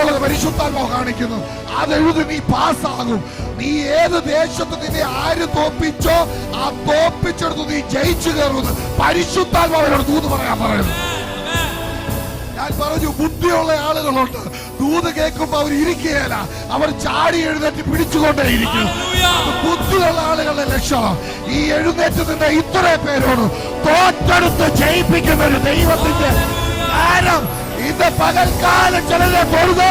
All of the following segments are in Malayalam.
പോലുള്ളത് പരിശുദ്ധാത്മാവ് കാണിക്കുന്നു. അതെഴുതി നീ പാസ്സാകും. നീ ഏത് ദേശത്ത് നിന്നെ ആര് തോപ്പിച്ചോ ആ തോപ്പിച്ചെടുത്ത് നീ ജയിച്ചു കയറുന്നത് പരിശുദ്ധാത്മാവിനോട് ദൂത് പറയാൻ പറയുന്നു. ഞാൻ പറഞ്ഞു ബുദ്ധിയുള്ള ആളുകളുണ്ട്. ദൂത് കേൾക്കുമ്പോ അവർ ഇരിക്കുകയല്ല. അവർ ചാടി എഴുന്നേറ്റ് പിടിച്ചുകൊണ്ടേ ഇരിക്കും. ബുദ്ധിയുള്ള ആളുകളുടെ ലക്ഷണം. ഈ എഴുന്നേറ്റ് നിന്ന ഇത്ര പേരോട് തോറ്റെടുത്ത് ജയിപ്പിക്കുന്ന ഒരു ദൈവത്തിന്റെ കാരം ഇത് பகல் கால തൊഴുത് பொழுது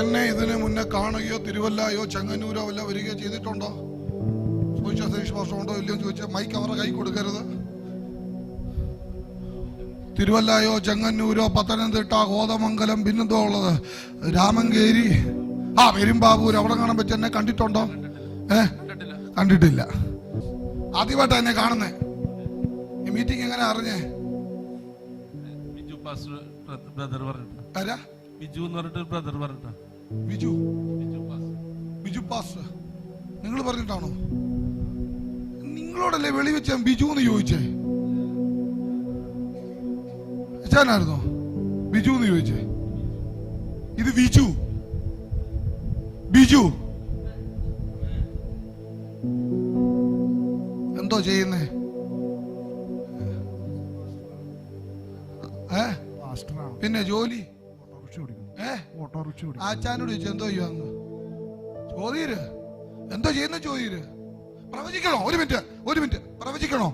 എന്നെ ഇതിന് മുന്നേ കാണുകയോ തിരുവല്ലയോ ചെങ്ങന്നൂരോ വല്ല വരികയോ ചെയ്തിട്ടുണ്ടോ? ചോദിച്ചാൽ സുരേഷ് മാസ്റ്റർ ഉണ്ടോ ഇല്ലയോ ചോദിച്ചാൽ മൈക്ക് അവരുടെ കൈ കൊടുക്കരുത്. തിരുവല്ലയോ ചെങ്ങന്നൂരോ പത്തനംതിട്ട കോതമംഗലം പിന്നെന്തോ ഉള്ളത്? രാമങ്കേരി. ആ പെരുമ്പാവൂർ. അവിടെ കാണാൻ പറ്റി എന്നെ കണ്ടിട്ടുണ്ടോ? ഏ? കണ്ടിട്ടില്ല. ആദ്യമായിട്ടാ എന്നെ കാണുന്നേ. ഈ മീറ്റിംഗ് എങ്ങനെ അറിഞ്ഞേ? നിങ്ങൾ പറഞ്ഞിട്ടാണോ? നിങ്ങളോടല്ലേ വെളി വെച്ച് ബിജു എന്ന് ചോദിച്ചേ? അച്ഛനായിരുന്നോ? ബിജു എന്ന് ചോദിച്ചേ. ഇത് ബിജു. ബിജു. എന്തോ ചെയ്യുന്നേ? പിന്നെ ജോലി? ആച്ചാനോട് ചോദിച്ചു എന്തോ ചെയ്യുന്നു ചോദ്യര് എന്തോ ചെയ്യുന്ന ചോദ്യര് പ്രവചിക്കണോ? ഒരു മിനിറ്റ് ഒരു മിനിറ്റ്. പ്രവചിക്കണോ?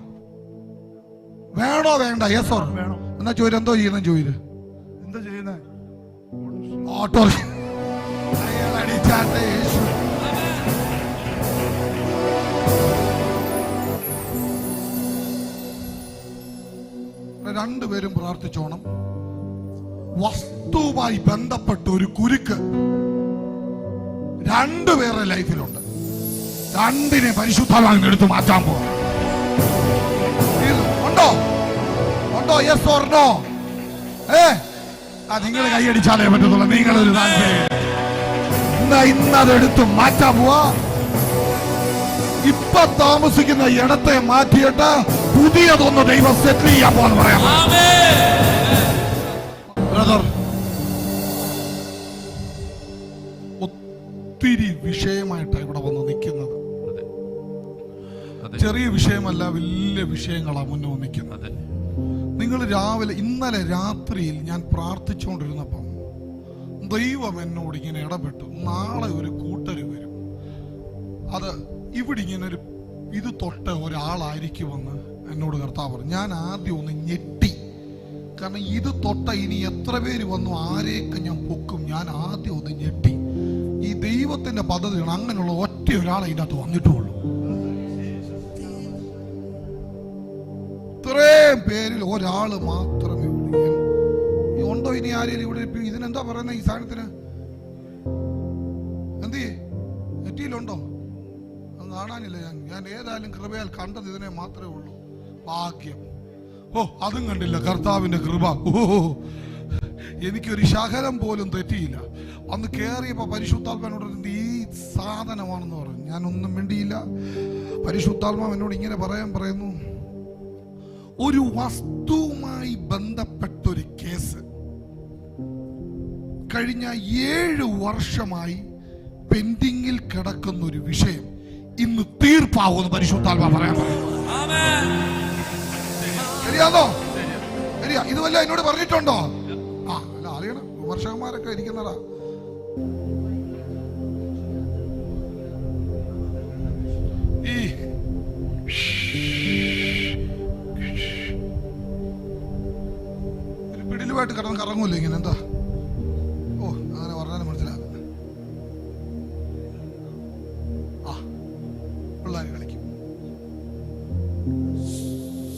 വേണോ വേണ്ട? യെസ് ഓർ വേണം. എന്നാ ചോര? എന്തോ ചെയ്യുന്ന ചോര്? എന്താ ചെയ്യുന്നേ? ഓട്ടോ അടിച്ചാട്ടെ യേശു രണ്ടുപേരും പ്രാർത്ഥിച്ചോണം. വസ്തുവുമായി ബന്ധപ്പെട്ട ഒരു കുരുക്ക് രണ്ടുപേരുടെ ലൈഫിലുണ്ട്. രണ്ടിനെ പരിശുദ്ധമായി എടുത്തു മാറ്റാൻ ഇത് ഉണ്ടോ? ഉണ്ടോ? യെസ് ഓർ നോ ഏ? ആ നിങ്ങൾ കൈയടിച്ചാലേ പറ്റത്തുള്ളൂ. നിങ്ങളൊരു ഇന്ന് അതെടുത്ത് മാറ്റാൻ പോവാ. ഇപ്പൊ താമസിക്കുന്ന ഇടത്തെ മാറ്റിയിട്ട് പുതിയതൊന്ന് ദൈവം സെറ്റിൽ ചെയ്യാൻ പോകാൻ പറയാം. ബ്രദർ ഒത്തിരി വിഷയമായിട്ടാണ് ഇവിടെ വന്ന് നിൽക്കുന്നത്. ചെറിയ വിഷയമല്ല വലിയ വിഷയങ്ങളാണ് മുന്നോ നിൽക്കുന്നത്. നിങ്ങൾ രാവിലെ ഇന്നലെ രാത്രിയിൽ ഞാൻ പ്രാർത്ഥിച്ചുകൊണ്ടിരുന്നപ്പം ദൈവം എന്നോട് ഇങ്ങനെ ഇടപെട്ടു. നാളെ ഒരു കൂട്ടര് വരും. അത് ഇവിടെ ഇങ്ങനെ ഒരു ഇത് തൊട്ട ഒരാളായിരിക്കുമെന്ന് എന്നോട് കർത്താവ് പറഞ്ഞു. ഞാൻ ആദ്യം ഒന്ന് ഞെട്ടി. കാരണം ഇത് തൊട്ട ഇനി എത്ര പേര് വന്നു ആരെയൊക്കെ ഞാൻ പൊക്കും ഞാൻ ആദ്യം ഒന്ന് ഞെട്ടി. ഈ ദൈവത്തിന്റെ പദ്ധതിയാണ് അങ്ങനെയുള്ള ഒറ്റ ഒരാളെ ഇതിനകത്ത് വന്നിട്ടുള്ളൂ പേരിൽ ഒരാൾ മാത്രമേ ഉള്ളൂ. ഉണ്ടോ ഇനി ആരെങ്കിലും ഇവിടെ ഇതിനെന്താ പറയുന്നത് ഈ സാധനത്തിന്? എന്ത് നെറ്റിയിലുണ്ടോ? അത് കാണാനില്ല ഞാൻ. ഞാൻ ഏതായാലും കൃപയാൽ കണ്ടത് ഇതിനെ മാത്രമേ ഉള്ളൂ. ഭാഗ്യം. ഓ അതും കണ്ടില്ല. കർത്താവിന്റെ കൃപ. ഓ എനിക്കൊരു ശകലം പോലും തെറ്റിയില്ല. അന്ന് കയറിയപ്പോ പരിശുദ്ധാത്മാനോട് ഈ സാധനമാണെന്ന് പറഞ്ഞു. ഞാനൊന്നും മിണ്ടിയില്ല. പരിശുദ്ധാത്മാവ് എന്നോട് ഇങ്ങനെ പറയാൻ പറയുന്നു. ഒരു വസ്തുവുമായി ബന്ധപ്പെട്ട ഒരു കേസ്. കഴിഞ്ഞ ഏഴ് വർഷമായി പെൻഡിങ്ങിൽ കിടക്കുന്ന ഒരു വിഷയം ഇന്ന് തീർപ്പാവുമെന്ന് പരിശുദ്ധാത്മാ പറയാൻ ശരിയാണോ ശരിയാ. ഇത് വല്ല എന്നോട് പറഞ്ഞിട്ടുണ്ടോ? ആ അല്ല അറിയണം. വിമർശകന്മാരൊക്കെ ഇരിക്കുന്നതാ. ഈ പിടിലുമായിട്ട് കിടന്ന് കറങ്ങൂല്ലോ ഇങ്ങനെ? എന്താ? ഓ അങ്ങനെ പറഞ്ഞാലും മനസ്സിലാകും ആ പിള്ളേർ കളിക്കും.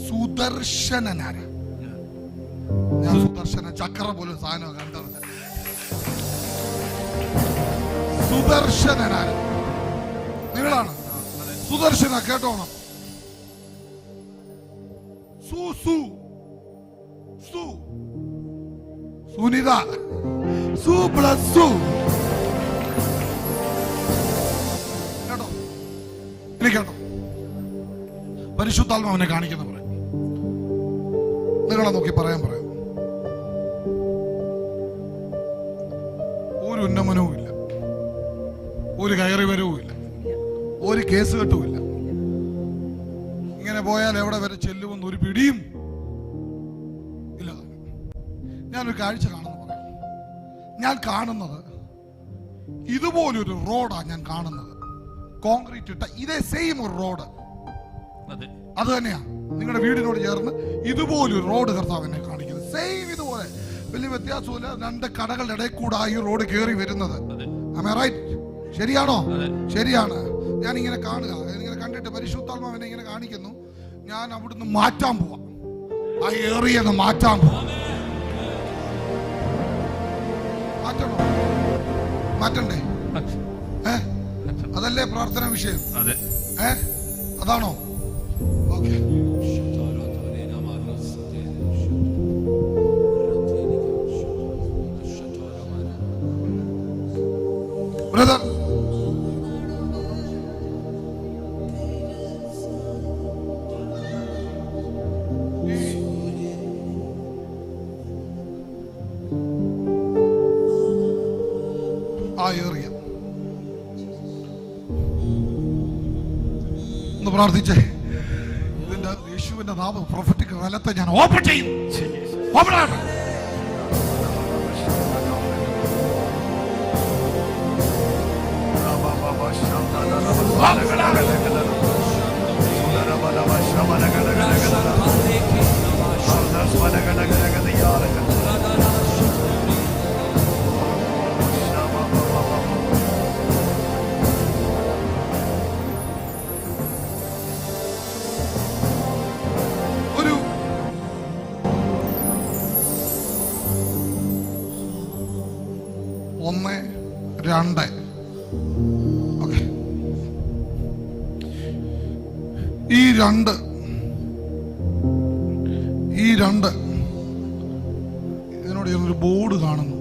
സുദർശനനാര? ഞാൻ സുദർശന ചക്ര പോലും സാധനം കണ്ടത് സുദർശനാര നിങ്ങളാണ്? സുദർശന കേട്ടോണം. സു സു സുനിത. സു പ്ലസ് കേട്ടോ? പരിശുദ്ധാത്മാവിനെ കാണിക്കുന്ന പറയും നിങ്ങളെ നോക്കി പറയാൻ പറയാം. ഒരു ഉന്നമനവും ഇല്ല. ഒരു കയറി വരവും ഇല്ല. ഒരു കേസ് കെട്ടുമില്ല ഇങ്ങനെ പോയാൽ എവിടെ വരെ ചെല്ലുമെന്ന് ഒരു പിടിയും ഞാനൊരു കാഴ്ച കാണുന്നു പറയാം ഞാൻ കാണുന്നത് ഇതുപോലൊരു റോഡാണ് ഞാൻ കാണുന്നത്. കോൺക്രീറ്റ് ഇട്ട ഇതേ സെയിം ഒരു റോഡ്. അതെ. തന്നെയാ. നിങ്ങളുടെ വീടിനോട് ചേർന്ന് ഇതുപോലൊരു റോഡ് കർത്താവ് എന്നെ കാണിക്കുന്നത്. സെയിം ഇതുപോലെ. വലിയ വ്യത്യാസമില്ല രണ്ട് കടകളുടെ ഇടയിൽ കൂടെ ഈ റോഡ് കയറി വരുന്നത്. ശരിയാണോ. ശരിയാണ്. ഞാൻ ഇങ്ങനെ കാണുക. ഇങ്ങനെ കണ്ടിട്ട് പരിശുദ്ധാത്മാവ് എന്നെ ഇങ്ങനെ കാണിക്കുന്നു. ഞാൻ അവിടുന്ന് മാറ്റാൻ പോവാ. ആ ഏറിയെന്ന് മാറ്റാൻ പോവാ. മാറ്റണോ? മാറ്റണ്ടേ. അതല്ലേ പ്രാർത്ഥന വിഷയം? അതെ. ഏ? അതാണോ? ഒന്ന് പ്രാർത്ഥിച്ചേ. ഇതിന്റെ യേശുവിന്റെ നാമം പ്രൊഫറ്റിക് കാലത്തെ ഞാൻ ഓപ്പൺ ചെയ്യും. ഓപ്പൺ ആകട്ടെ. ഒരു രണ്ട്. ഈ രണ്ട്. ഈ രണ്ട്. ഇതിനോട് ഒരു ബോർഡ് കാണുന്നു.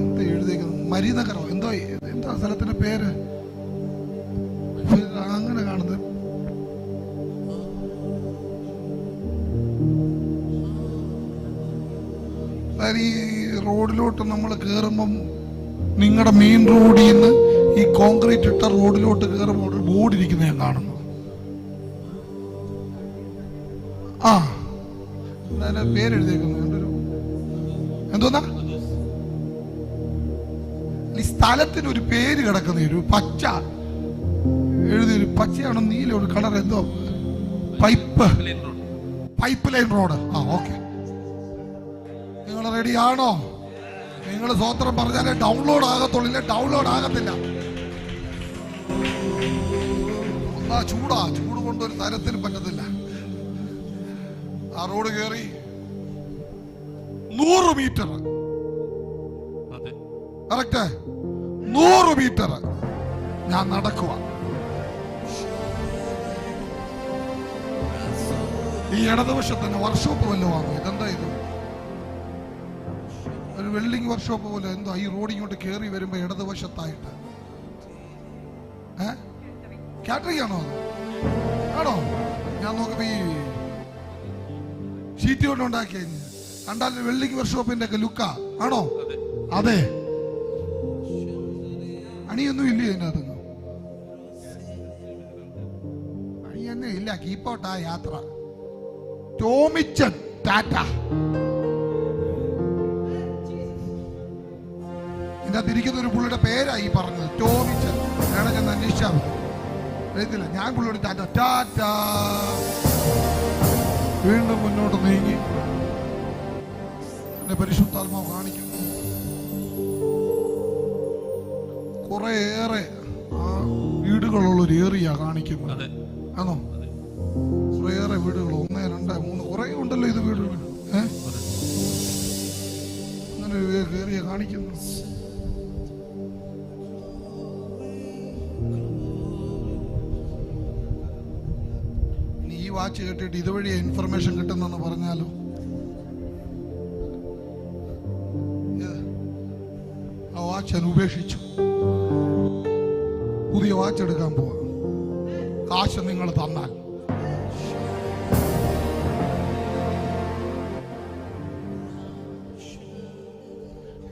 എന്താ എഴുതിയേക്കുന്നത് മരീനഗറോ എന്തോ എന്താ സ്ഥലത്തിന്റെ പേര്? റോഡിലോട്ട് നമ്മൾ കയറുമ്പം നിങ്ങളുടെ മെയിൻ റോഡിൽ നിന്ന് ഈ കോൺക്രീറ്റ് ഇട്ട റോഡിലോട്ട് കയറുമ്പോൾ ഒരു ബോർഡ് ഇരിക്കുന്ന ഞാൻ കാണുന്നു. ആ. അതിന്റെ പേരെഴുതിയേക്കുന്നു. എന്തോന്നാ? ഈ സ്ഥലത്തിന് ഒരു പേര് കിടക്കുന്ന ഒരു പച്ച. എഴുതിയൊരു പച്ചയാണോ നീല ഒരു കളർ എന്തോ? പൈപ്പ്. Pipe line road. ആ ഓക്കെ. നിങ്ങൾ റെഡിയാണോ നിങ്ങൾ സ്വോത്രം പറഞ്ഞാലേ ഡൗൺലോഡ് ആകത്തുള്ളൂ. ഇല്ല ഡൗൺലോഡ് ആകത്തില്ല. ഒന്നാ ചൂടാ. ചൂട് കൊണ്ടൊരു ഒരു തരത്തിലും പറ്റത്തില്ല. ആ റോഡ് കയറി നൂറ് മീറ്റർ. കറക്റ്റ്? നൂറ് മീറ്റർ ഞാൻ നടക്കുക ഈ ഇടതുവശത്ത് തന്നെ വർക്ക്ഷോപ്പ് വല്ലതും വാങ്ങും ഇതെന്താ ഇത്? ഒരു വെൽഡിംഗ് വർക്ക്ഷോപ്പ് പോലെ എന്തോ ഈ റോഡ് ഇങ്ങോട്ട് കയറി വരുമ്പോ ഇടതുവശത്തായിട്ട്. കാറ്ററിംഗ് ആണോ? അത് ആണോ? ഞാൻ നോക്കുമ്പോ ഈ ഷീറ്റ് കൊണ്ട് ഉണ്ടാക്കിയ കണ്ടാൽ വെൽഡിംഗ് വർക്ക്ഷോപ്പിന്റെ ഒക്കെ ലുക്കാ. ആണോ? അതെ. അണിയൊന്നും ഇല്ല അതിനകത്ത് അണിയൊന്നും ഇല്ല. കീപ്പോട്ടാ യാത്ര. ടോമിച്ചൻ ടാറ്റ. ഇതിനകത്ത് ഇരിക്കുന്ന ഒരു പുള്ളിയുടെ പേരാ ഈ പറഞ്ഞത് ടോമിച്ചൻ വേണം ചെന്ന് അന്വേഷിച്ചാൽ അറിയത്തില്ല ഞാൻ പുള്ളിയോട് ടാറ്റ ടാറ്റ വീണ്ടും മുന്നോട്ട് നീങ്ങി. എന്നെ പരിശുദ്ധാത്മാവ് കാണിക്കുന്നു. കുറേയേറെ ആ വീടുകളുള്ള ഒരു ഏറിയ കാണിക്കുന്നത്. ആണോ? കുറേയേറെ വീടുകൾ ഒന്ന് രണ്ട് മൂന്ന് കുറേ ഉണ്ടല്ലോ ഇത് വീടുകൾ. ഏ? അങ്ങനെ ഒരു ഏറിയ കാണിക്കുന്നു. വാച്ച് കെട്ടിയിട്ട് ഇതുവഴി ഇൻഫർമേഷൻ കിട്ടുന്നെന്ന് പറഞ്ഞാലോ? ആ വാച്ച് ഞാൻ ഉപേക്ഷിച്ചു. പുതിയ വാച്ച് എടുക്കാൻ പോവാ. കാശ് നിങ്ങൾ തന്നാൽ.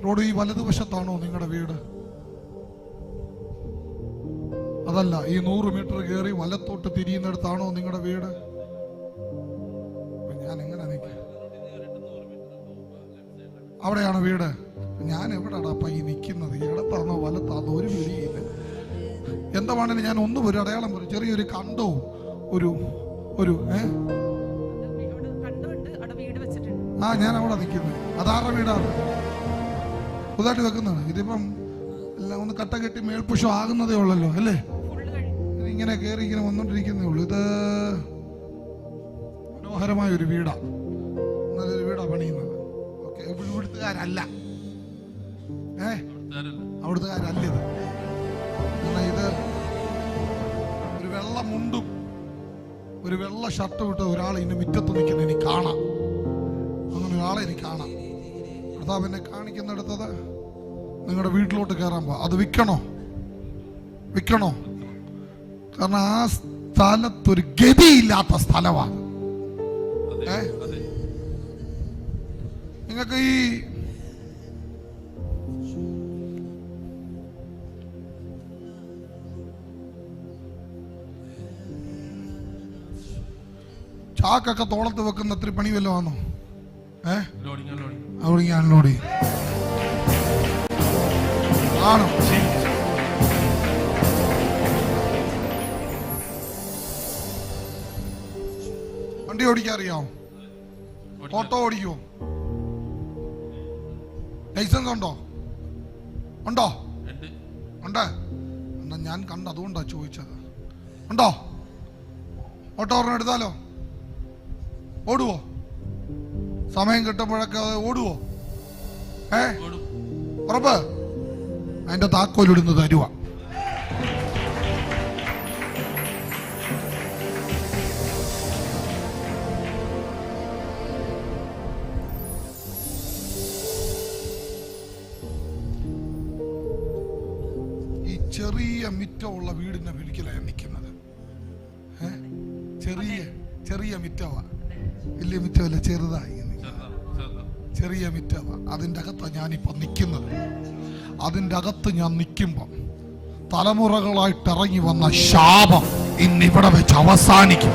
റോഡ് ഈ വലതുവശത്താണോ നിങ്ങളുടെ വീട്? അതല്ല ഈ നൂറ് മീറ്റർ കയറി വലത്തോട്ട് തിരിയുന്നിടത്താണോ നിങ്ങളുടെ വീട്? അവിടെയാണ് വീട്. ഞാൻ എവിടെയാണ് അപ്പൊ ഈ നിൽക്കുന്നത് ഇടത്താണോ വലത്താണോ ഒരു പിടിയില്ല. എന്താ വേണേലും ഞാൻ ഒന്നും ഒരു അടയാളം പറയും ചെറിയൊരു കണ്ടോ ഒരു ഒരു ആ ഞാൻ അവിടെ നിൽക്കുന്നത് അതാരുടെ വീടാണ്? പുതുതായിട്ട് വെക്കുന്നതാണ്. ഇതിപ്പം എല്ലാം ഒന്ന് കട്ട കെട്ടി മേൽപുഷം ആകുന്നതേ ഉള്ളല്ലോ അല്ലേ? ഇങ്ങനെ കയറി ഇങ്ങനെ വന്നോണ്ടിരിക്കുന്നേ ഉള്ളൂ. ഇത് മനോഹരമായ ഒരു വീടാ. നല്ലൊരു വീടാ പണിയുന്നത്. ഇവിടുത്തുകാരല്ല ഏ? അവിടുത്തുകാരല്ല ഇത്. ഇത് ഒരു വെള്ള മുണ്ടും ഒരു വെള്ള ഷർട്ട് വിട്ട ഒരാൾ ഇന്ന് മുറ്റത്ത് നിൽക്കുന്ന. എനിക്ക് കാണാം. അങ്ങനെ ഒരാളെ എനിക്ക് കാണാം. കർത്താവ് എന്നെ കാണിക്കുന്നിടത്തത് നിങ്ങളുടെ വീട്ടിലോട്ട് കയറാൻ പോ അത് വിൽക്കണോ? വിൽക്കണോ? കാരണം ആ സ്ഥലത്തൊരു ഗതിയില്ലാത്ത സ്ഥലമാണ് ഏഹ് നിങ്ങൾക്ക് ഈ ചാക്കൊക്കെ തോളത്ത് വെക്കുന്ന അത്ര പണി വല്ല ആണോ? ഏഹ് അൺലോഡി ആണോ? വണ്ടി ഓടിക്കാൻ അറിയാമോ ഓട്ടോ ഓടിക്കുമോ ലൈസൻസ് ഉണ്ടോ? ഉണ്ടോ? ഉണ്ട്. എന്നാ ഞാൻ കണ്ട അതുകൊണ്ടാ ചോദിച്ചത്. ഉണ്ടോ? ഓട്ടോ ഓർമ്മ എടുത്താലോ? ഓടുവോ? സമയം കിട്ടുമ്പോഴൊക്കെ അത് ഓടുവോ? ഏ? ഉറപ്പ്? അതിന്റെ താക്കോലിടുന്ന് തരുക ചെറിയ ചെറിയ മിറ്റവ. വലിയ മിറ്റമല്ല ചെറുതായി ചെറിയ മിറ്റവ. അതിന്റെ അകത്താണ് ഞാനിപ്പോൾ നിൽക്കുന്നത് അതിന്റെ അകത്ത് ഞാൻ നിൽക്കുമ്പം തലമുറകളായിട്ട് ഇറങ്ങി വന്ന ശാപം ഇന്നിവിടെ വെച്ച് അവസാനിക്കും.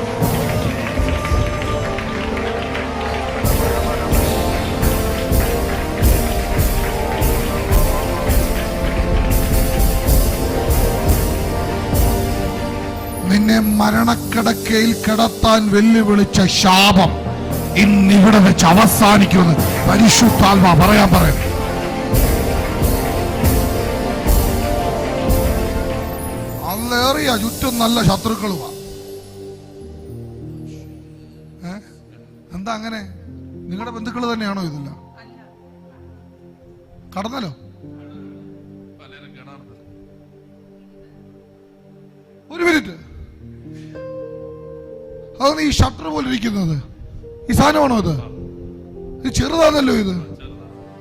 മരണക്കിടക്കയിൽ കിടത്താൻ വെല്ലുവിളിച്ച ശാപം ഇന്നിവിടെ വെച്ച് അവസാനിക്കുമെന്ന് പരിശുദ്ധാത്മ പറയാൻ പറയും. അല്ലേറിയ ചുറ്റും നല്ല ശത്രുക്കളുമാ. ഏ? എന്താ അങ്ങനെ? നിങ്ങളുടെ ബന്ധുക്കൾ തന്നെയാണോ ഇതെല്ലാം? കടന്നല്ലോ അതാണ് ഈ ഷട്ടർ പോലെ ഇരിക്കുന്നത്. ഈ സാധനമാണോ ഇത് ഇത് ചെറുതാണല്ലോ ഇത്.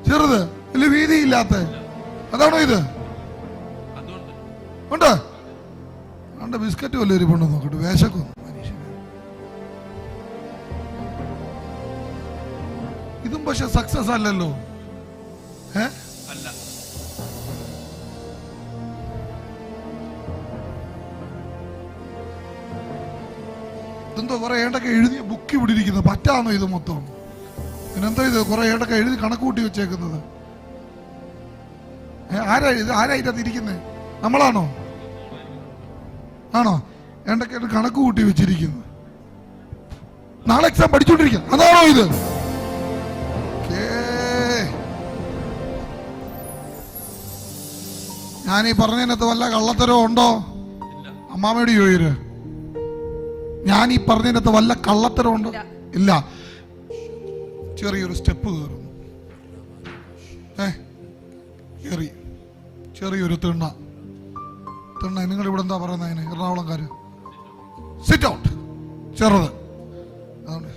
ചെറുതാ. വലിയ വീതിയില്ലാത്ത. അതാണോ ഇത്? ഉണ്ട്. അണ്ട ബിസ്ക്കറ്റ് വല്ല ഒരു പെണ്ണ് നോക്കട്ടെ. വേശക്കും ഇതും പക്ഷെ സക്സസ് അല്ലല്ലോ. ഇതെന്തോ കുറെ ഏട്ടൊക്കെ എഴുതിയ ബുക്ക് ഇവിടെ ഇരിക്കുന്നത് പറ്റാന്നോ ഇത് മൊത്തം? പിന്നെന്തോ ഇത് കുറെ ഏട്ടൊക്കെ എഴുതി കണക്ക് കൂട്ടി വെച്ചേക്കുന്നത് ആരാ ഇത്? ആരാ ഇതിനകത്ത് ഇരിക്കുന്നത് നമ്മളാണോ? ആണോ? ഏണ്ടൊക്കെ കണക്ക് കൂട്ടി വെച്ചിരിക്കുന്നത് നാളെ എക്സാം പഠിച്ചുകൊണ്ടിരിക്കുക അതാണോ ഇത്. ഞാൻ ഈ പറഞ്ഞതിനകത്ത് വല്ല കള്ളത്തരോ ഉണ്ടോ? അമ്മാമയുടെ അമ്മാമ്മയോട് ചോദിര് ഞാൻ ഈ പറഞ്ഞതിനകത്ത് വല്ല കള്ളത്തരമുണ്ട്? ഇല്ല. ചെറിയൊരു സ്റ്റെപ്പ് കയറുന്നു. ഏ? കയറി ചെറിയൊരു തിണ്ണ. തിണ്ണ നിങ്ങൾ ഇവിടെ എന്താ പറയുന്നത് അതിന്? എറണാകുളംകാർ സിറ്റ് ഔട്ട് ചെറുത്. അതാണ്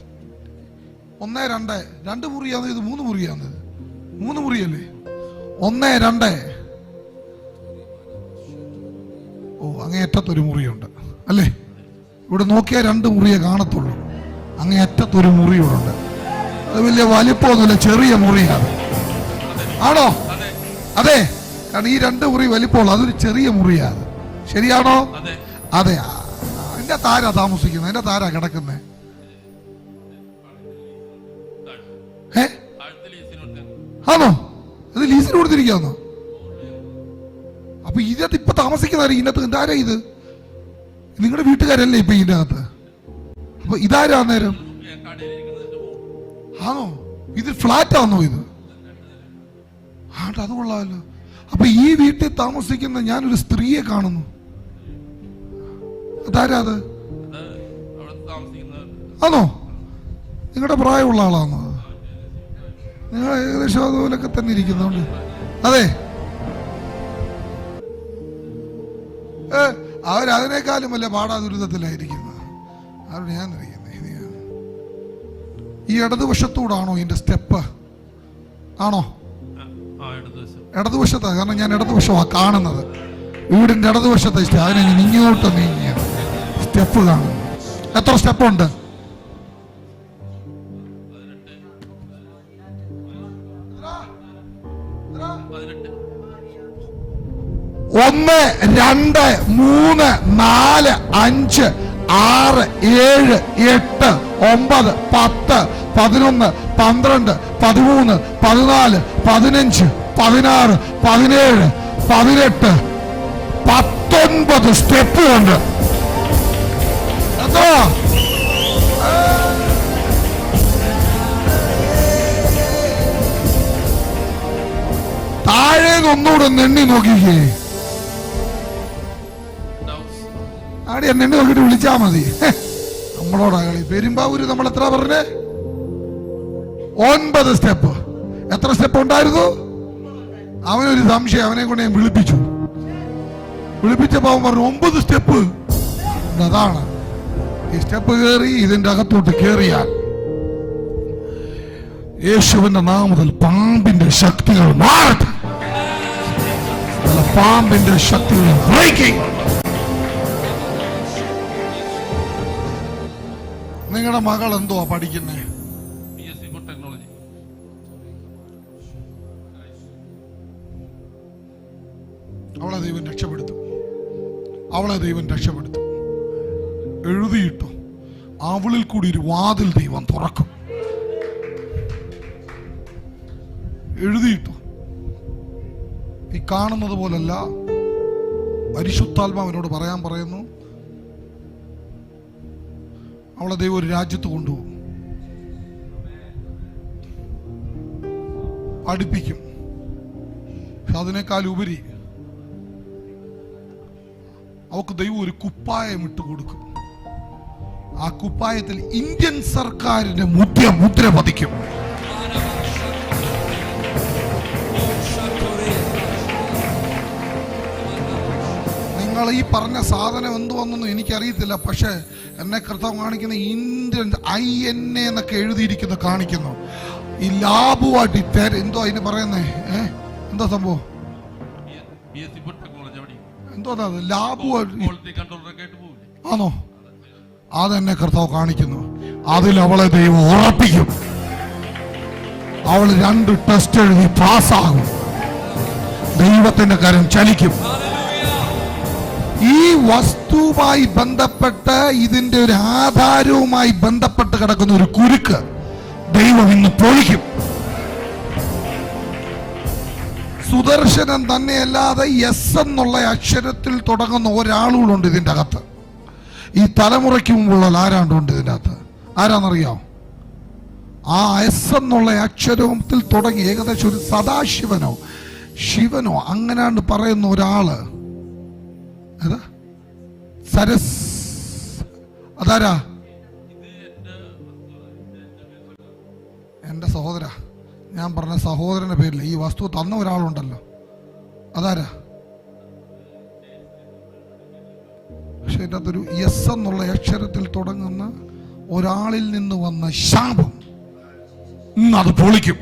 ഒന്ന് രണ്ട്. രണ്ട് മുറിയാന്ന് ഇത് മൂന്ന് മുറിയാന്ന്. ഇത് മൂന്ന് മുറിയല്ലേ? ഒന്ന് രണ്ട്. ഓ അങ്ങേയറ്റത്തൊരു മുറിയുണ്ട്. അല്ലേ? ഇവിടെ നോക്കിയാൽ രണ്ട് മുറിയെ കാണത്തുള്ളൂ. അങ്ങേയറ്റത്തൊരു മുറി ഇവിടെ ഉണ്ട്. അത് വലിയ വലിപ്പമൊന്നുമില്ല ചെറിയ മുറിയാണ്. ആണോ? അതെ. കാരണം ഈ രണ്ട് മുറി വലിപ്പമുള്ളൂ അതൊരു ചെറിയ മുറിയാണ്. ശരിയാണോ? അതെ. അതെ. താര താമസിക്കുന്നത്. അതിന്റെ താര കിടക്കുന്നത് ഏ? ആഴത്തിൽ ഈസിനുണ്ട് ആണോ? അത് ലീസിന് കൊടുത്തിരിക്കാന്നോ അപ്പൊ ഇതിനകത്ത് ഇപ്പൊ താമസിക്കുന്നതായിരിക്കും ഇതിനകത്ത് എന്താരാ ഇത്? നിങ്ങളുടെ വീട്ടുകാരല്ലേ ഇപ്പൊ ഇതിനകത്ത്? അപ്പൊ ഇതാരാ നേരം ആണോ? ഇത് ഫ്ലാറ്റ് ആണോ ഇത്? ആട്ടെ അത് കൊള്ളാമല്ലോ. അപ്പൊ ഈ വീട്ടിൽ താമസിക്കുന്ന ഞാനൊരു സ്ത്രീയെ കാണുന്നു. അതാരാ അത്? ആണോ? നിങ്ങളുടെ പ്രായമുള്ള ആളാണോ നിങ്ങൾ ഏകദേശം അതുപോലൊക്കെ തന്നെ ഇരിക്കുന്നുണ്ട്. അതെ. ഏ, അവരതിനേക്കാളും വല്ല പാടാ ദുരിതത്തിലായിരിക്കുന്നത് അവരോട് ഞാൻ. അറിയുന്നത് ഈ ഇടതുവശത്തൂടാണോ ഇതിന്റെ സ്റ്റെപ്പ്? ആണോ? ആ ഇടതുവശം ഇടതുവശത്താ. കാരണം ഞാൻ ഇടതുവശമാണ് കാണുന്നത്. വീടിന്റെ ഇടതുവശത്തെ അതിനെ ഞാൻ ഇങ്ങോട്ട് നീങ്ങിയ സ്റ്റെപ്പ് കാണുന്നു. എത്ര സ്റ്റെപ്പുണ്ട്? ഉണ്ട് ഒന്ന് രണ്ട് മൂന്ന് നാല് അഞ്ച് ആറ് ഏഴ് എട്ട് ഒമ്പത് പത്ത് പതിനൊന്ന് പന്ത്രണ്ട് പതിമൂന്ന് പതിനാല് പതിനഞ്ച് പതിനാറ് പതിനേഴ് പതിനെട്ട്. പത്തൊൻപത് സ്റ്റെപ്പ് ഉണ്ട് എന്തോ താഴേന്ന് ഒന്നുകൂടെ നെണ്ണി നോക്കിക്കേ. ആടെ എന്നെ നോക്കിട്ട് വിളിച്ചാ മതി. നമ്മളോടാ കളി. പെരുമ്പാവൂര് നമ്മൾ എത്ര പറഞ്ഞേ? ഒൻപത് സ്റ്റെപ്പ്. എത്ര സ്റ്റെപ്പ് ഉണ്ടായിരുന്നു? അവനൊരു സംശയം അവനെ കൊണ്ട് ഞാൻ വിളിപ്പിച്ചു. വിളിപ്പിച്ചപ്പോ അവൻ പറഞ്ഞു ഒമ്പത് സ്റ്റെപ്പ്. അതാണ്. ഈ സ്റ്റെപ്പ് കയറി ഇതിന്റെ അകത്തോട്ട് കയറിയാൽ യേശുവിന്റെ നാമത്തിൽ പാമ്പിന്റെ ശക്തികൾ മാറട്ടെ. പാമ്പിന്റെ ശക്തികൾ ബ്രേക്കിംഗ് നിങ്ങളുടെ മകൾ എന്തോ പഠിക്കുന്നേ? അവളെ ദൈവം രക്ഷപ്പെടുത്തും. അവളെ ദൈവം രക്ഷപ്പെടുത്തും. എഴുതിയിട്ടു അവളിൽ കൂടി ഒരു വാതിൽ ദൈവം തുറക്കും. എഴുതിയിട്ടു. ഈ കാണുന്നത് പോലല്ല. പരിശുദ്ധാത്മാവിനോട് പറയാൻ പറയുന്നു അവളെ ദൈവം ഒരു രാജ്യത്ത് കൊണ്ടുപോകും. പഠിപ്പിക്കും പക്ഷെ അതിനേക്കാൾ ഉപരി അവക്ക് ദൈവം ഒരു കുപ്പായം ഇട്ട് കൊടുക്കും. ആ കുപ്പായത്തിൽ ഇന്ത്യൻ സർക്കാരിന്റെ മുദ്ര മുദ്ര പതിക്കും. നിങ്ങൾ ഈ പറഞ്ഞ സാധനം എന്തുവന്നൊന്നും എനിക്കറിയത്തില്ല. പക്ഷേ എന്നെ കർത്താവ് കാണിക്കുന്ന ഇന്ത്യൻ ഐ എൻ എ എന്നൊക്കെ എഴുതിയിരിക്കുന്നു കാണിക്കുന്നു. ഈ ലാബുമായിട്ട് തെര എന്തോ അതിന് പറയുന്നേ? ഏ? എന്തോ സംഭവം? എന്തോ അത്? പോകില്ലേ ആണോ? അതെന്നെ കർത്താവ് കാണിക്കുന്നു. അതിൽ അവളെ ദൈവം ഉറപ്പിക്കും. അവൾ രണ്ട് ടെസ്റ്റ് എഴുതി പാസ്സാകും. ദൈവത്തിന്റെ കരം ചലിക്കും. ഈ വസ്തുവുമായി ബന്ധപ്പെട്ട് ഇതിന്റെ ഒരു ആധാരവുമായി ബന്ധപ്പെട്ട് കിടക്കുന്ന ഒരു കുരുക്ക് ദൈവം ഇന്ന് പൊളിക്കും. സുദർശനം തന്നെയല്ലാതെ എസ് എന്നുള്ള അക്ഷരത്തിൽ തുടങ്ങുന്ന ഒരാളുകളുണ്ട് ഇതിന്റെ അകത്ത്. ഈ തലമുറയ്ക്ക് മുമ്പുള്ള ആരാണ്ടുണ്ട് ഇതിന്റെ അകത്ത്? ആരാന്നറിയാം? ആ എസ് എന്നുള്ള അക്ഷരത്തിൽ തുടങ്ങി ഏകദേശം ഒരു സദാശിവനോ ശിവനോ അങ്ങനെയാണ് പറയുന്ന ഒരാൾ ഏതാ? സരസ്. അതാരാ? എന്റെ സഹോദര. ഞാൻ പറഞ്ഞ സഹോദരന്റെ പേരിൽ ഈ വസ്തു തന്ന ഒരാളുണ്ടല്ലോ. അതാരാ? പക്ഷെ ഇതിന്റെ അകത്തൊരു എസ് എന്നുള്ള അക്ഷരത്തിൽ തുടങ്ങുന്ന ഒരാളിൽ നിന്ന് വന്ന ശാപം. അത് പൊളിക്കും.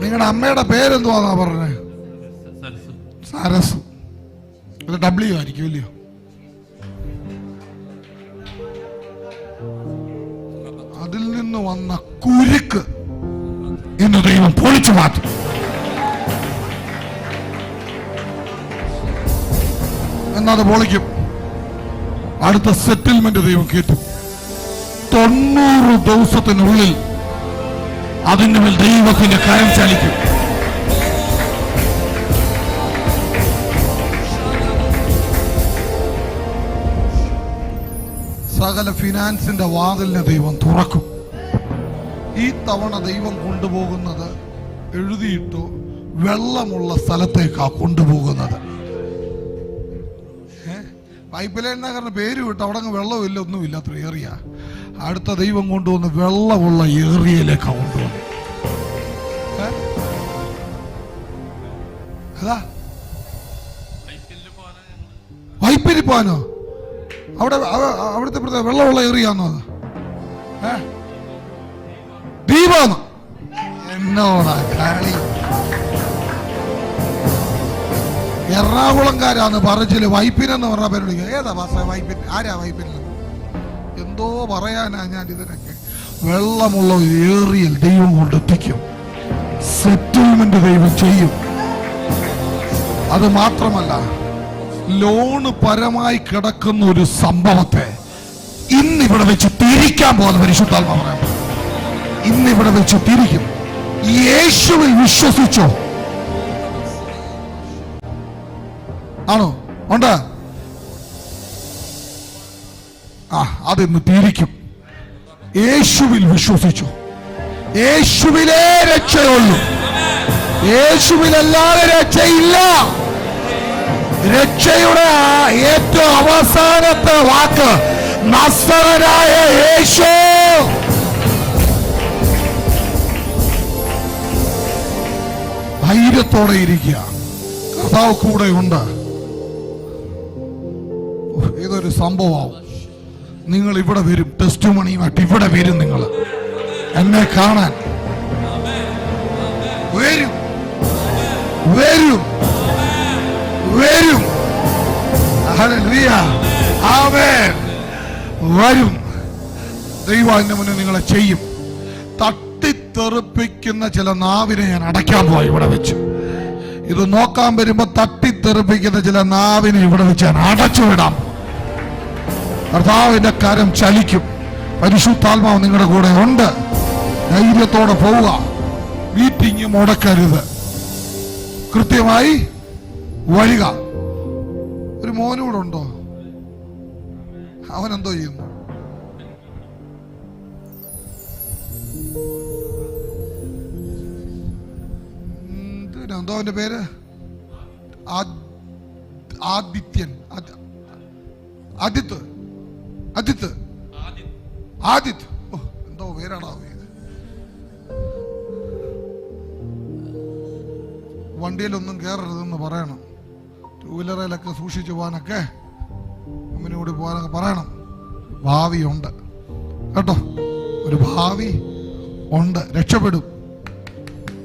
നിങ്ങളുടെ അമ്മയുടെ പേരെന്തുവാന്നാ പറഞ്ഞത് സരസ്. സരസ്. അത് ഡബ്ല്യു ആയിരിക്കും ഇല്ലയോ അതിൽ നിന്ന് വന്ന കുരുക്ക് ഇന്ന് ദൈവം പൊളിച്ചു മാറ്റി. എന്നത് പൊളിക്കും. അടുത്ത സെറ്റിൽമെന്റ് ദൈവം കേട്ടു തൊണ്ണൂറ് ദിവസത്തിനുള്ളിൽ അതിന് മേൽ ദൈവത്തിന്റെ കാര്യം ചലിക്കും. സകല ഫിനാൻസിന്റെ വാതിലിനെ ദൈവം തുറക്കും. ഈ തവണ ദൈവം കൊണ്ടുപോകുന്നത് എഴുതിയിട്ടു വെള്ളമുള്ള സ്ഥലത്തേക്കാ കൊണ്ടുപോകുന്നത്? പൈപ്പ് ലൈൻ പേര് വിട്ട് അവിടെ വെള്ളമില്ല ഒന്നുമില്ല അത്ര ഏറിയ. അടുത്ത ദൈവം കൊണ്ടുവന്ന് വെള്ളമുള്ള ഏറിയയിലേക്കാ കൊണ്ടുവന്നു വൈപ്പിരിപ്പാനോ അവിടെ അവ- അവിടുത്തെ പ്രത്യേക വെള്ളമുള്ള ഏറിയാന്നോ അത്? ഏ? ദീപാന്ന്. എന്നോടാ കളി. എറണാകുളംകാരാന്ന് പറച്ചിൽ വൈപ്പിനെന്ന് പറഞ്ഞ പേര് വിളിക്കുക ഏതാ ബാസ വൈപ്പിൻ? ആരാ വൈപ്പിൻ? എന്തോ പറയാനാ ഞാൻ ഇതിനൊക്കെ. വെള്ളമുള്ള ഏറിയൽ ദൈവം കൊണ്ടെത്തിക്കും സെറ്റിൽമെന്റ് ദൈവം ചെയ്യും. അത് മാത്രമല്ല ലോണ് പരമായി കിടക്കുന്ന ഒരു സംഭവത്തെ ഇന്നിവിടെ വെച്ച് തിരിക്കാൻ പോകുന്ന പരിശുദ്ധാത്മ പറയാം ഇന്നിവിടെ വെച്ച് തിരിക്കും. യേശുവിൽ വിശ്വസിച്ചോ? ആണോ? ഉണ്ട്. ആ അതിന്ന് തിരിക്കും. യേശുവിൽ വിശ്വസിച്ചു? യേശുവിലേ രക്ഷയുള്ളൂ. യേശുവിലല്ലാതെ രക്ഷയില്ല. രക്ഷയുടെ ഏറ്റവും അവസാനത്തെ വാക്ക് നസ്സറനായ യേശു. ധൈര്യത്തോടെ ഇരിക്കുക. കർത്താവ് കൂടെ ഉണ്ട് ഏതൊരു സംഭവമാവും. നിങ്ങൾ ഇവിടെ വരും. ടെസ്റ്റ് മണിയുമായിട്ട് ഇവിടെ വരും നിങ്ങൾ. എന്നെ കാണാൻ. വരും. വരും. വരും. വരും. ദൈവം മുന്നിൽ നിങ്ങളെ ചെയ്യും. തട്ടിത്തെറിപ്പിക്കുന്ന ചില നാവിനെ ഞാൻ അടയ്ക്കാൻ പോയി ഇവിടെ വെച്ചു. ഇത് നോക്കാൻ വരുമ്പോ തട്ടിത്തെറിപ്പിക്കുന്ന ചില നാവിനെ ഇവിടെ വെച്ച് ഞാൻ അടച്ചു വിടാം. കർത്താവിന്റെ കരം ചലിക്കും. പരിശുദ്ധാത്മാവ് നിങ്ങളുടെ കൂടെ ഉണ്ട്. ധൈര്യത്തോടെ പോവുക. മീറ്റിംഗ് മുടക്കരുത്. കൃത്യമായി വരിക. ഒരു മോനും കൂടെ ഉണ്ടോ? അവൻ എന്തോ ചെയ്യുന്നു? എന്തോ അവന്റെ പേര്? ആദ്- ആദിത്യൻ. ആദ്- ആദിത്ത്. ആദിത്ത്. ആദിത്ത്. എന്തോ പേരാണോ വണ്ടിയിലൊന്നും കയറരുതെന്ന് പറയണം. ടൂ സൂക്ഷിച്ചു പോകാനൊക്കെ അമ്മനോട് പോകാനൊക്കെ പറയണം. ഭാവിയുണ്ട്. കേട്ടോ? ഒരു ഭാവി ഉണ്ട്. രക്ഷപ്പെടും.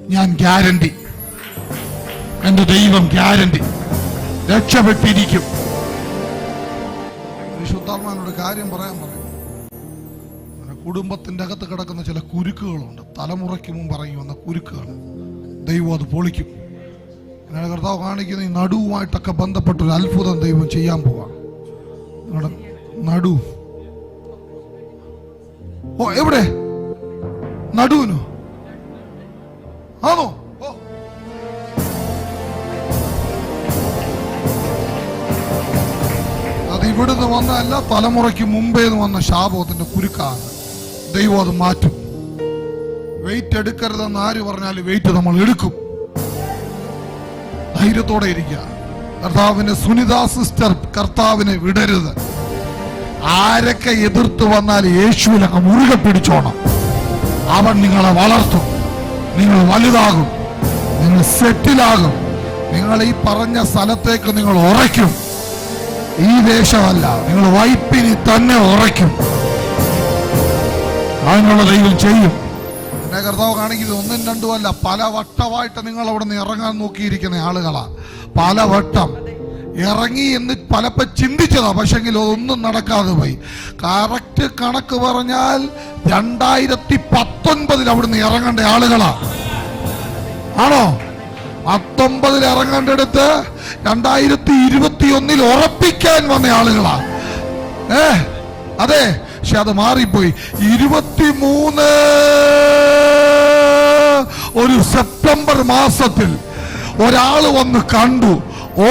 ഞാൻ ഗ്യാരണ്ടി. എന്റെ ദൈവം ഗ്യാരണ്ടി. രക്ഷപ്പെട്ടിരിക്കും. വിശുദ്ധാത്മാനോട് കാര്യം പറയാൻ പറയും. കുടുംബത്തിന്റെ അകത്ത് കിടക്കുന്ന ചില കുരുക്കുകളുണ്ട്. തലമുറയ്ക്ക് മുമ്പ് ഇറങ്ങി വന്ന കുരുക്കുകൾ. ദൈവം അത് പൊളിക്കും. അങ്ങനെ കർത്താവ് കാണിക്കുന്ന ഈ നടുവുമായിട്ടൊക്കെ ബന്ധപ്പെട്ടൊരു അത്ഭുതം ദൈവം ചെയ്യാൻ പോവാ. നിങ്ങളുടെ നടു. ഓ എവിടെ? നടുവിനോ? ആണോ? അത് ഇവിടുന്ന് വന്നതല്ല തലമുറയ്ക്ക് മുമ്പേ നിന്ന് വന്ന ശാപത്തിന്റെ കുരുക്കാണ്. ദൈവം അത് മാറ്റും. വെയിറ്റ് എടുക്കരുതെന്ന് ആര് പറഞ്ഞാൽ വെയിറ്റ് നമ്മൾ എടുക്കും. ധൈര്യത്തോടെ ഇരിക്കുക. കർത്താവിന്റെ സുനിത സിസ്റ്റർ കർത്താവിനെ വിടരുത്. ആരൊക്കെ എതിർത്ത് വന്നാൽ യേശുവിനൊക്കെ മുറുകെ പിടിച്ചോണം. അവൻ നിങ്ങളെ വളർത്തും. നിങ്ങൾ വലുതാകും. നിങ്ങൾ സെറ്റിലാകും. നിങ്ങൾ ഈ പറഞ്ഞ സ്ഥലത്തേക്ക് നിങ്ങൾ ഉറയ്ക്കും. ഈ വേഷമല്ല നിങ്ങൾ വൈപ്പിനി തന്നെ ഉറയ്ക്കും. അതിനുള്ള ദൈവം ചെയ്യും. എന്നെ കർത്താവ് കാണിക്കുന്നത് ഒന്നും രണ്ടും അല്ല. പല വട്ടമായിട്ട് നിങ്ങൾ അവിടെ നിന്ന് ഇറങ്ങാൻ നോക്കിയിരിക്കുന്ന ആളുകളാ. പല വട്ടം ഇറങ്ങി എന്ന് പലപ്പോൾ ചിന്തിച്ചതാ. പക്ഷെങ്കിൽ ഒന്നും നടക്കാതെ പോയി. കറക്റ്റ് കണക്ക് പറഞ്ഞാൽ രണ്ടായിരത്തി പത്തൊൻപതിൽ അവിടുന്ന് ഇറങ്ങേണ്ട ആളുകളാ. ആണോ? പത്തൊമ്പതിൽ ഇറങ്ങേണ്ടടുത്ത് രണ്ടായിരത്തി ഇരുപത്തി ഒന്നിൽ ഉറപ്പിക്കാൻ വന്ന ആളുകളാ. ഏ? അതെ. പക്ഷെ അത് മാറിപ്പോയി. ഇരുപത്തിമൂന്ന് ഒരു സെപ്റ്റംബർ മാസത്തിൽ ഒരാൾ വന്ന് കണ്ടു.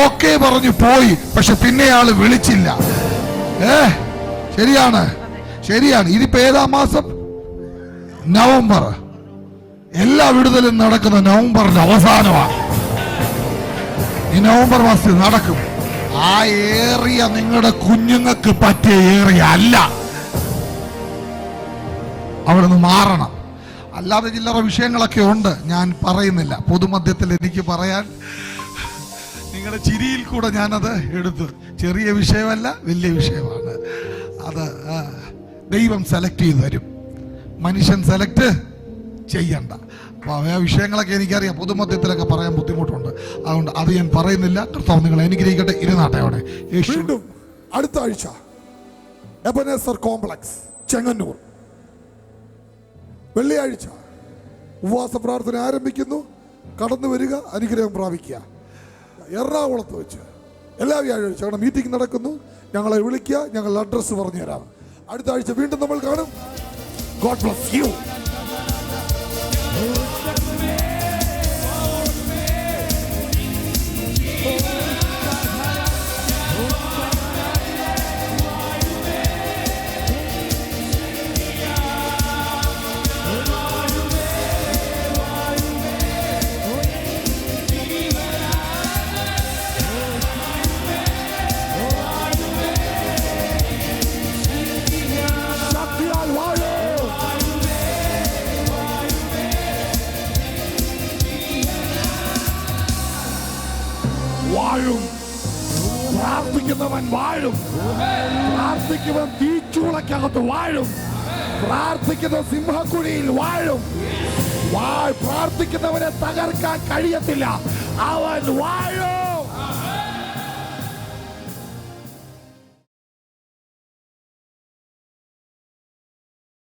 ഓക്കെ പറഞ്ഞു പോയി പക്ഷെ പിന്നെ ആൾ വിളിച്ചില്ല. ഏ? ശരിയാണ്. ശരിയാണ്. ഇതിപ്പോ ഏതാ മാസം? നവംബർ. എല്ലാ വിടുതലും നടക്കുന്ന നവംബറിന്റെ അവസാനമാണ്. ഈ നവംബർ മാസത്തിൽ നടക്കും. ആ ഏറിയ നിങ്ങളുടെ കുഞ്ഞുങ്ങൾക്ക് പറ്റിയ ഏറിയ അല്ല. അവിടെ നിന്ന് മാറണം. അല്ലാതെ ചില്ലറ വിഷയങ്ങളൊക്കെ ഉണ്ട്. ഞാൻ പറയുന്നില്ല. പൊതുമധ്യത്തിൽ എനിക്ക് പറയാൻ നിങ്ങളുടെ ചിരിയിൽ കൂടെ ഞാനത് എടുത്തു. ചെറിയ വിഷയമല്ല വലിയ വിഷയമാണ്. അത് ദൈവം സെലക്ട് ചെയ്ത് തരും. മനുഷ്യൻ സെലക്ട് ചെയ്യണ്ട. അപ്പോൾ ആ വിഷയങ്ങളൊക്കെ എനിക്കറിയാം. പൊതുമധ്യത്തിലൊക്കെ പറയാൻ ബുദ്ധിമുട്ടുണ്ട്. അതുകൊണ്ട് അത് ഞാൻ പറയുന്നില്ല. കർത്താവ് നിങ്ങൾ അനുഗ്രഹിക്കട്ടെ. ഇരുന്നാട്ടെ അവിടെ. അടുത്ത ആഴ്ച. കോംപ്ലക്സ് ചെങ്ങന്നൂർ. വെള്ളിയാഴ്ച ഉപവാസ പ്രാർത്ഥന ആരംഭിക്കുന്നു. കടന്നു വരിക അനുഗ്രഹം പ്രാപിക്കുക. എറണാകുളത്ത് വെച്ച് എല്ലാ വ്യാഴാഴ്ച അവിടെ മീറ്റിംഗ് നടക്കുന്നു. ഞങ്ങളെ വിളിക്കുക ഞങ്ങൾ അഡ്രസ്സ് പറഞ്ഞു തരാം അടുത്ത ആഴ്ച വീണ്ടും നമ്മൾ കാണും. ഗോഡ് ബ്ലസ് യു സിംഹക്കുഴിയിൽ വാഴും. വാൾ പ്രാർത്ഥിക്കുന്നവനെ തകർക്കാൻ കഴിയത്തില്ല. അവൻ വാഴും.